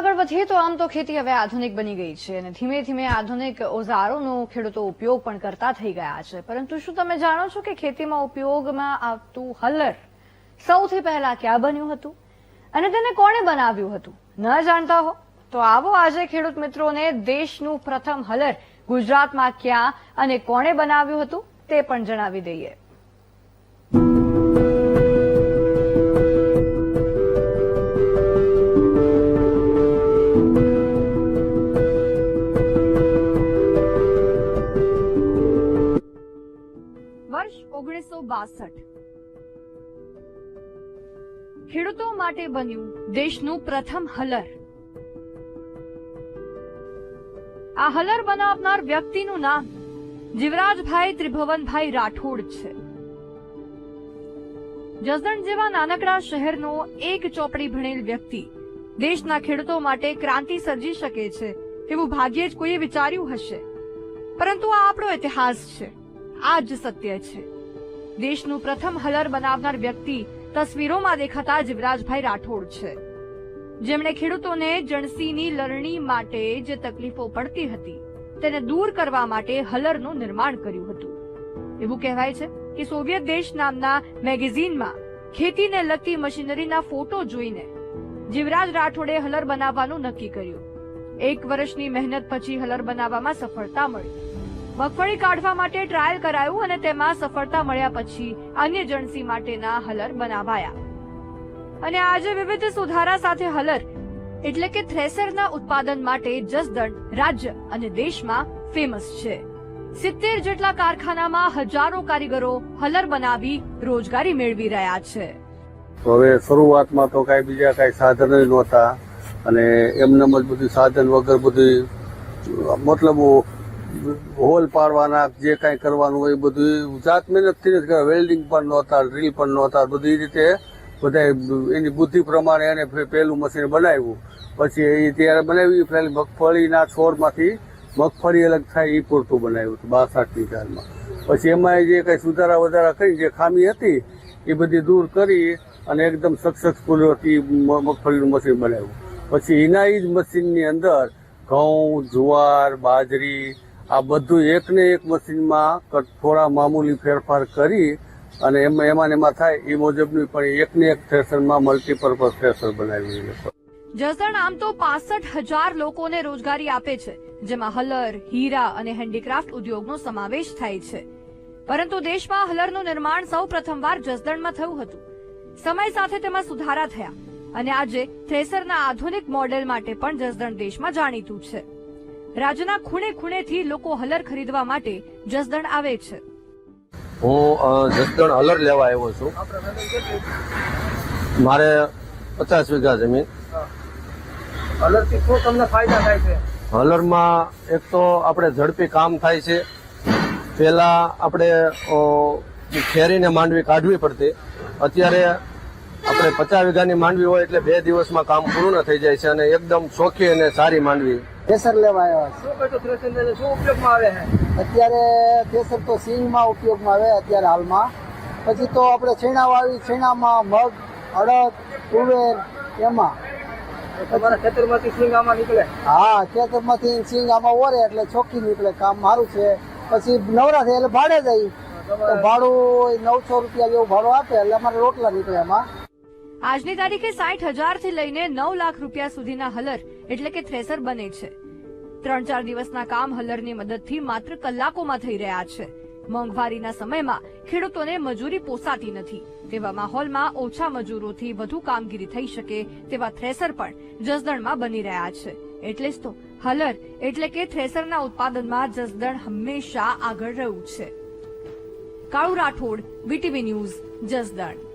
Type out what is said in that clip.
આગળ વધીએ તો આમ તો ખેતી હવે આધુનિક બની ગઈ છે અને ધીમે ધીમે આધુનિક ઓઝારોનો ખેડૂતો ઉપયોગ પણ કરતા થઈ ગયા છે. પરંતુ શું તમે જાણો છો કે ખેતીમાં ઉપયોગમાં આવતું હલર સૌથી પહેલા ક્યાં બન્યું હતું? અને તેને કોણે બનાવ્યું હતું? ન જાણતા હો? તો આવો આજે ખેડૂત મિત્રોને દેશનું પ્રથમ હલર ગુજરાતમાં ક્યાં અને કોણે બનાવ્યું હતું તે પણ જણાવી દઈએ. બાસઠ ખેડૂતો માટે બન્યું દેશનું પ્રથમ હલર. આ હલર બનાવનાર વ્યક્તિનું નામ જીવરાજભાઈ ત્રિભુવનભાઈ રાઠોડ છે. જસદણ જેવા નાનકડા શહેરનો એક ચોપડી ભણેલ વ્યક્તિ દેશના ખેડૂતો માટે ક્રાંતિ સર્જી શકે છે એવું ભાગ્યે જ કોઈએ વિચાર્યું હશે. પરંતુ આ આપણો ઇતિહાસ છે. આ જ સત્ય છે. દેશનું પ્રથમ હલર બનાવનાર વ્યક્તિ તસવીરોમાં દેખાતા જીવરાજભાઈ રાઠોડ છે. જેમણે ખેડૂતોને જણસીની લણણી માટે જે તકલીફો પડતી હતી. તેને દૂર કરવા માટે હલરનું નિર્માણ કર્યું હતું. એવું કહેવાય છે કે સોવિયત દેશ નામના મેગેઝિનમાં ખેતીને લગતી મશીનરીના ફોટો જોઈને જીવરાજ રાઠોડે હલર બનાવવાનું નક્કી કર્યું. એક વર્ષની મહેનત પછી હલર બનાવવામાં સફળતા મળી. મગફળી કાઢવા માટે ટ્રાયલ કરાયું અને તેમાં સફળતા મળ્યા પછી અન્ય જણસી માટેના હલર બનાવાયા. અને આજે વિવિધ સુધારા સાથે હલર, એટલે કે થ્રેસરના ઉત્પાદન માટે જસદણ રાજ્ય અને દેશમાં ફેમસ છે. સિત્તેર જેટલા કારખાનામાં હજારો કારીગરો હલર બનાવી રોજગારી મેળવી રહ્યા છે. હવે શરૂઆતમાં તો કાંઈ બીજા કાંઈ સાધન નહોતા અને એમને જ સાધન વગર બધી, મતલબ હોલ પાડવાના, જે કાંઈ કરવાનું હોય એ બધું જાત મહેનતથી જ કરે વેલ્ડિંગ પણ નહોતા, ડ્રીલ પણ નહોતા. બધી રીતે બધા એની બુદ્ધિ પ્રમાણે એને પહેલું મશીન બનાવ્યું. પછી એ ત્યારે બનાવી પેલી મગફળીના છોડમાંથી મગફળી અલગ થાય એ પૂરતું બનાવ્યું હતું, બાસઠની સાલમાં પછી એમાં જે કંઈ સુધારા વધારા કરી, જે ખામી હતી, એ બધી દૂર કરી અને એકદમ સક્સેસફુલ હતી મગફળીનું મશીન બનાવ્યું. પછી એના જ મશીનની અંદર ઘઉં, જુવાર, બાજરી આ બધું એકને એક મશીનમાં થોડા મામૂલી ફેરફાર કરી અને એમાં એમાં એમાં થાય એ મુજબની પણ એકને એક થ્રેસરમાં મલ્ટીપર્પઝ થ્રેસર બનાવી જસદણ આમ તો પાસઠ હજાર લોકોને રોજગારી આપે છે, જેમાં હલર, હીરા અને હેન્ડીક્રાફ્ટ ઉદ્યોગનો સમાવેશ થાય છે. પરંતુ દેશમાં હલરનું નિર્માણ સૌ પ્રથમવાર જસદણમાં થયું હતું. સમય સાથે તેમાં સુધારા થયા. અને આજે થ્રેસરના આધુનિક મોડેલ માટે પણ જસદણ દેશમાં જાણીતું છે. રાજ્યના ખૂણે ખૂણેથી લોકો હલર ખરીદવા માટે જસદણ આવે છે. હું જસદણ હલર લેવા આવ્યો છું. મારે પચાસ વીઘા જમીન. હલરથી શું તમને ફાયદા થાય છે હલરમાં એક તો આપણે ઝડપી કામ થાય છે. પહેલા આપણે ખેરીને માંડવી કાઢવી પડતી. અત્યારે આપણે પચાસ વીઘાની માંડવી હોય એટલે બે દિવસમાં કામ પૂર્ણ થઈ જાય છે અને એકદમ ચોખ્ખી અને સારી માંડવી. થ્રેસર લેવા આવ્યા શું ઉપયોગમાં આવે અત્યારે થ્રેસર તો સિંગમાં ઉપયોગમાં આવે અત્યારે હાલમાં. પછી તો આપણે છેણા વાવી છેણામાં મગ અડદ તુવેર એમાં. તમારા ખેતરમાંથી સિંગ આમાં નીકળે? હા ખેતરમાંથી સિંગ આમાં ઓરે એટલે ચોખ્ખી નીકળે કામ મારું છે. પછી નવરા થાય એટલે ભાડે જાય તો ભાડું નવસો રૂપિયા જેવું ભાડું આપે એટલે અમારે રોટલા નીકળે એમાં. આજની તારીખે સાઠ હજારથી લઈને નવ લાખ રૂપિયા સુધીના હલર એટલે કે થ્રેસર બને છે. ત્રણ ચાર દિવસના કામ હલરની મદદથી માત્ર કલાકોમાં થઈ રહ્યા છે. મોંઘવારીના સમયમાં ખેડૂતોને મજૂરી પોસાતી નથી. તેવા માહોલમાં ઓછા મજૂરોથી વધુ કામગીરી થઈ શકે તેવા થ્રેસર પણ જસદણમાં બની રહ્યા છે. એટલે જ તો હલર એટલે કે થ્રેસરના ઉત્પાદનમાં જસદણ હંમેશા આગળ રહ્યું છે. Kalu Rathod BTV news, Jasdan.